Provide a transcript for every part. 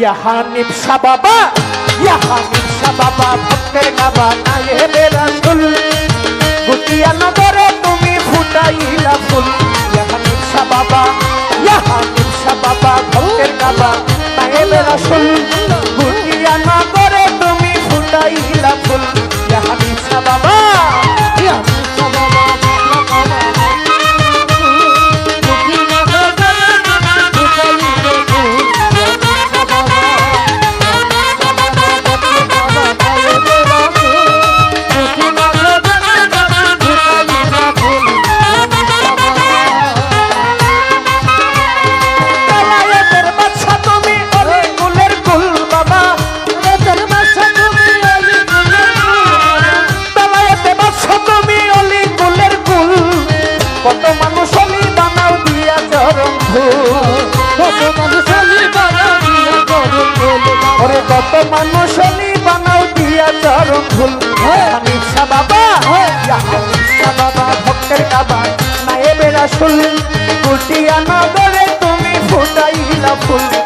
ইয়াহানিব শাহ বাবা ইয়াহানিব শাহ বাবা ভক্তের গাবা নায়েবে রাসুল গুটিয়া নগরে তুমি ফুটাইলা ফুল। ইয়াহানিব শাহ বাবা ইয়াহানিব শাহ বাবা ভক্তের গাবা নায়েবে রাসুল গুটিয়া নগরে ওরে কত মানুষ অলি বানাও দিয়া চরম ভুল হানিসা বাবা ইয়া বাবা ভক্তের কাবা নায়েবে রাসুল কুটিয়া নগরে তুমি ফুটাইলা ফুল।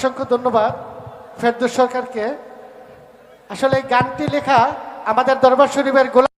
অসংখ্য ধন্যবাদ ফেরদুস সরকারকে। আসলে গানটি লেখা আমাদের দরবার শরীফের গোলাম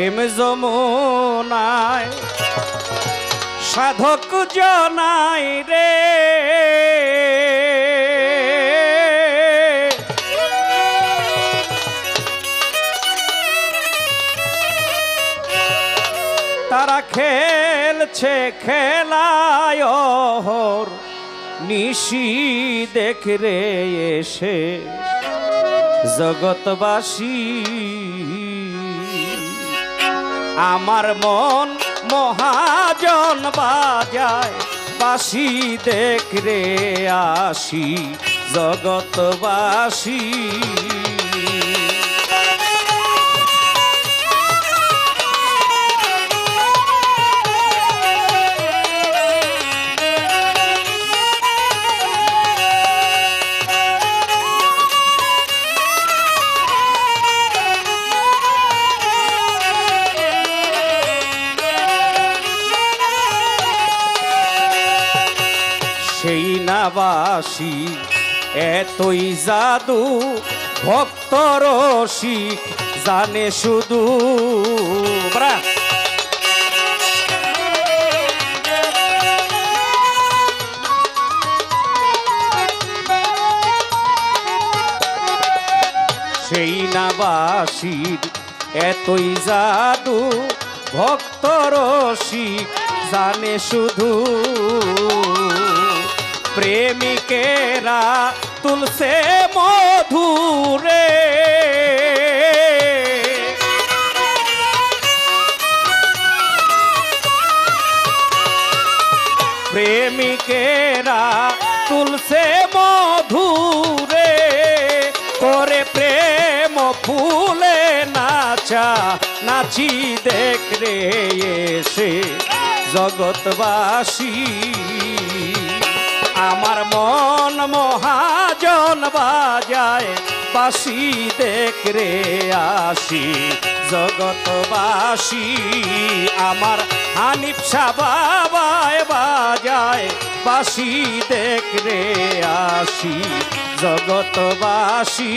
প্রেম যমুনায় সাধক জনাই রে। তারা খেলছে খেলায় নিশি দেখ রে এসে। জগৎবাসী আমার মন মহাজন বাজায় বাসি দেখ রে আসি জগৎবাসী। সেই নাবাসী, এতই জাদু, ভক্ত রসিক, জানে শুধু সেই নাবাসীর এতই জাদু, ভক্ত রসিক, জানে শুধু প্রেমিকেরা তুলসে মধুরে। প্রেমিকেরা তুলসে মধুরে, করে প্রেম ফুলে নাচা, নাচি দেখ রে এসে জগৎবাসী। আমার মন মহাজন বাজায়, বাসি দেখ রে আসি জগৎবাসী আমার হানিফ বাবায় বাজায়, বাসি দেখ রে আসি জগৎবাসী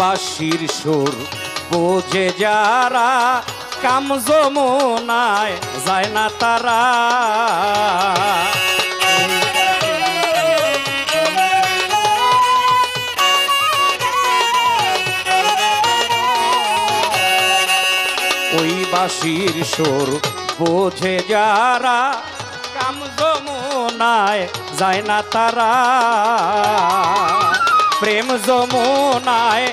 বাসির সুর। বোঝে যারা কাম যমুনায় যায় না তারা। ওই বাসির সুর, বোঝে যারা কাম যমুনায় যায় না তারা। প্রেম যমুনায়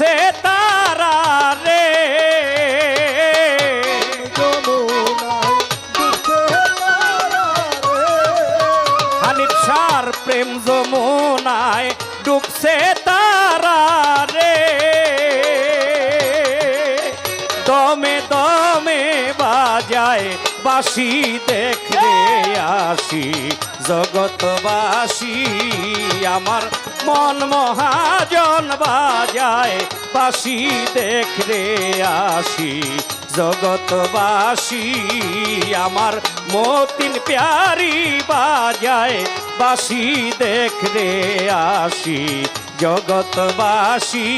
ডুবছে তারা রে। হানিফ সার প্রেম যমুনায় ডুবছে তারা রে। দমে দমে বাজায় বাসি দেখে আসি, জগৎবাসী আমার মন মহাজন বাজায়, বাসি দেখরে আসি। জগৎবাসী আমার মতিন প্যারি বাজায়, বাসি দেখরে আসি। জগৎবাসী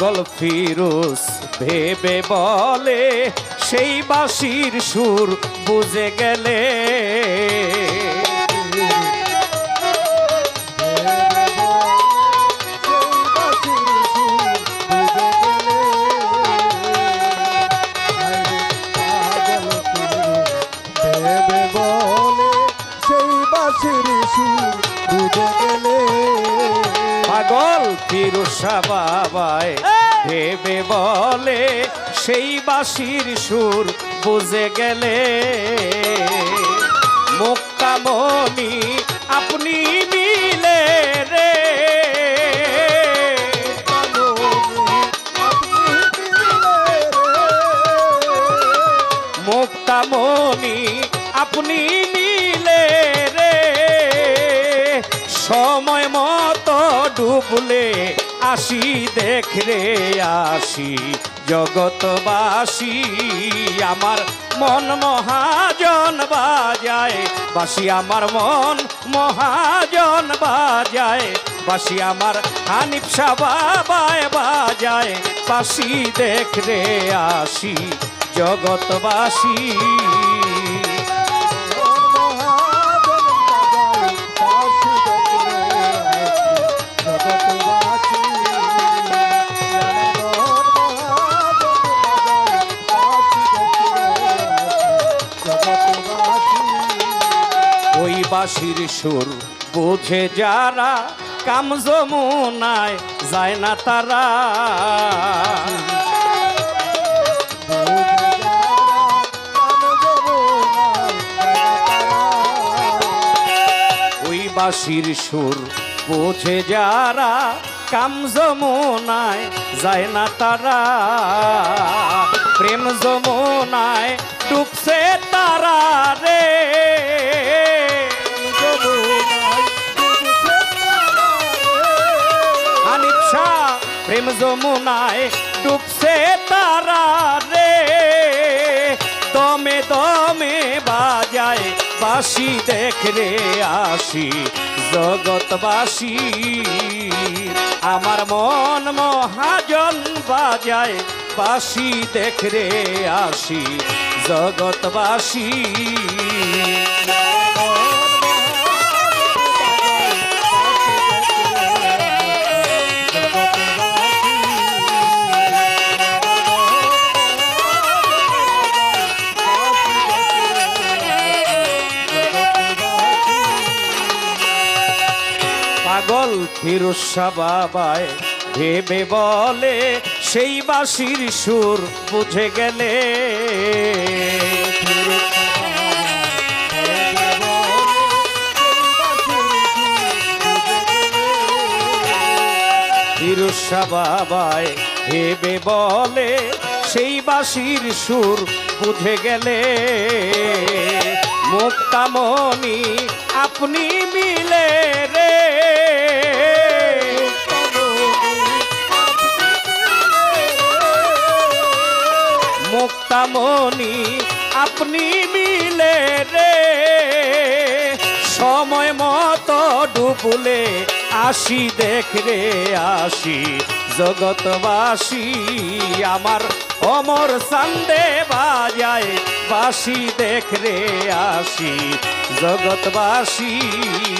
পাগল ফিরুস ভেবে বলে সেই বাঁশির সুর বুঝে গেলে। সেই বাসির সুর বুঝে গেলে। পাগল ফিরুষা বাবায় ভেবে বলে সেই বাসির সুর বুঝে গেলে। মুক্তামণি আপনি মিলে ডুবলে আসি দেখ রে আসি। জগতবাসী আমার মন মহাজন বাজায়। বাসি আমার মন মহাজন বাজায়। বাসি আমার হানিফ বাবায় বাজায়। বাসি দেখ রে আসি জগতবাসী বাঁশির সুর। বুঝে যারা কাম যমুনায়, যায় না তারা। ওই বাঁশির সুর। বোঝে যারা কাম যমুনায়, যায় না তারা। প্রেম যমুনায় ডুবছে তারা রে। প্রেম যমুনায় ডুবছে তারা রে। দমে দমে বাজায় বাসি দেখ রে আসি জগৎবাসী। আমার মন মহাজন বাজায় বাসি দেখ রে আসি জগৎবাসী। ফিরুষা বাবায় ভেবে বলে সেই বাঁশির সুর বুঝে গেলে। ফিরুষা বাবায় ভেবে বলে সেই বাঁশির সুর বুঝে গেলে। মুক্তামণি, আপনি মিলে মুক্তামণি আপনি মিলে রে। সময় মতো ডুবুলে আসি দেখ রে আসি। জগৎবাসী আমার অমর সন্দে বাজায় বাসি দেখ রে আসি। জগৎবাসী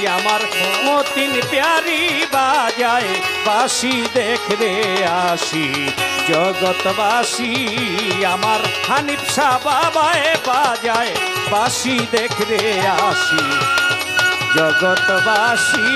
আমার মতিন প্যারি বাজায় বাসি দেখ রে আসি। জগৎবাসী আমার শাহ বাবায় বাজায় বাসি দেখ রে আসি। জগৎবাসী